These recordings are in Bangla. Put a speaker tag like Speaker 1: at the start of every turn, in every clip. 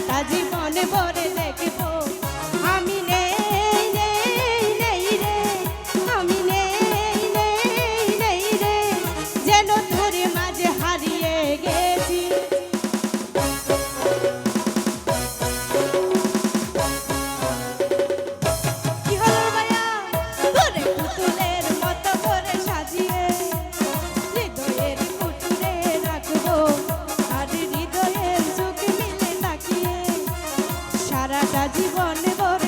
Speaker 1: সারাটা জীবন ভরে সারা জীবন বরে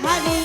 Speaker 1: হারে